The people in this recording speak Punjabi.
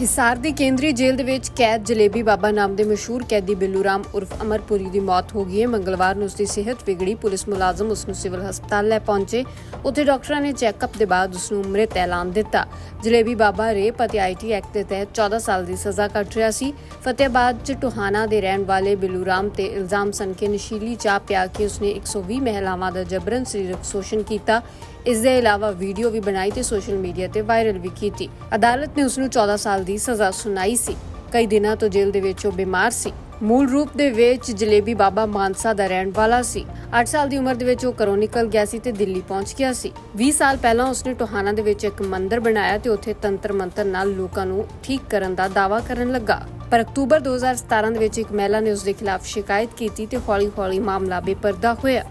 ਹਿਸਾਰ ਦੀ ਕੇਂਦਰੀ ਜੇਲ੍ਹ ਦੇ ਵਿੱਚ ਕੈਦ ਜਲੇਬੀ ਬਾਬਾ ਨਾਮ ਦੇ ਮਸ਼ਹੂਰ ਕੈਦੀ ਬਿੱਲੂ ਰਾਮ ਉਰਫ ਅਮਰਪੁਰੀ ਦੀ ਮੌਤ ਹੋ ਗਈ ਹੈ। ਮੰਗਲਵਾਰ ਨੂੰ ਉਸਦੀ ਸਿਹਤ ਵਿਗੜੀ, ਪੁਲਿਸ ਮੁਲਾਜ਼ਮ ਉਸ ਨੂੰ ਸਿਵਲ ਹਸਪਤਾਲ ਲੈ ਪਹੁੰਚੇ। ਉੱਥੇ ਡਾਕਟਰਾਂ ਨੇ ਚੈੱਕਅਪ ਦੇ ਬਾਅਦ ਉਸ ਨੂੰ ਮ੍ਰਿਤ ਐਲਾਨ ਦਿੱਤਾ। ਜਲੇਬੀ ਬਾਬਾ ਰੇਪ ਅਤੇ ਆਈਟੀ ਐਕਟ ਦੇ ਤਹਿਤ 14 ਸਾਲ ਦੀ ਸਜ਼ਾ ਕੱਟ ਰਿਹਾ ਸੀ। ਫਤਿਆਬਾਦ ਚ ਟੋਹਾਣਾ ਦੇ ਰਹਿਣ ਵਾਲੇ ਬਿੱਲੂ ਰਾਮ ਤੇ ਇਲਜ਼ਾਮ ਸਨ ਕਿ ਨਸ਼ੀਲੀ ਚਾਹ ਪਿਆ ਕੇ ਉਸਨੇ 120 ਮਹਿਲਾਵਾਂ ਦਾ ਜਬਰਨ ਸਰੀਰਕ ਸ਼ੋਸ਼ਣ ਕੀਤਾ। ਇਸ ਦੇ ਇਲਾਵਾ ਵੀਡੀਓ ਵੀ ਬਣਾਈ ਤੇ ਸੋਸ਼ਲ ਮੀਡੀਆ ਤੇ ਵਾਇਰਲ ਵੀ ਕੀਤੀ। ਅਦਾਲਤ ਨੇ ਉਸ ਨੂੰ 14 ਸਾਲ ਦੀ ਸਜ਼ਾ ਸੁਣਾਈ ਸੀ। ਕਈ ਦਿਨਾਂ ਤੋਂ ਜੇਲ੍ਹ ਦੇ ਵਿੱਚ ਉਹ ਬਿਮਾਰ ਸੀ। ਮੂਲ ਰੂਪ ਦੇ ਵਿੱਚ ਜਲੇਬੀ ਬਾਬਾ ਮਾਨਸਾ ਦਾ ਰਹਿਣ ਵਾਲਾ ਸੀ। 8 ਸਾਲ ਦੀ ਉਮਰ ਦੇ ਵਿੱਚ ਉਹ ਘਰੋਂ ਨਿਕਲ ਗਿਆ ਸੀ ਤੇ ਦਿੱਲੀ ਪਹੁੰਚ ਗਿਆ ਸੀ। 20 ਸਾਲ ਪਹਿਲਾਂ ਉਸਨੇ ਟੋਹਾਣਾ ਦੇ ਵਿੱਚ ਇੱਕ ਮੰਦਿਰ ਬਣਾਇਆ ਤੇ ਉੱਥੇ ਤੰਤਰ ਮੰਤਰ ਨਾਲ ਲੋਕਾਂ ਨੂੰ ਠੀਕ ਕਰਨ ਦਾ ਦਾਅਵਾ ਕਰਨ ਲੱਗਾ। ਪਰ ਅਕਤੂਬਰ 2017 ਦੇ ਵਿੱਚ ਇੱਕ ਮਹਿਲਾ ਨੇ ਉਸ ਦੇ ਖਿਲਾਫ ਸ਼ਿਕਾਇਤ ਕੀਤੀ ਤੇ ਹੌਲੀ-ਹੌਲੀ ਮਾਮਲਾ ਬੇਪਰਦਾ ਹੋਇਆ।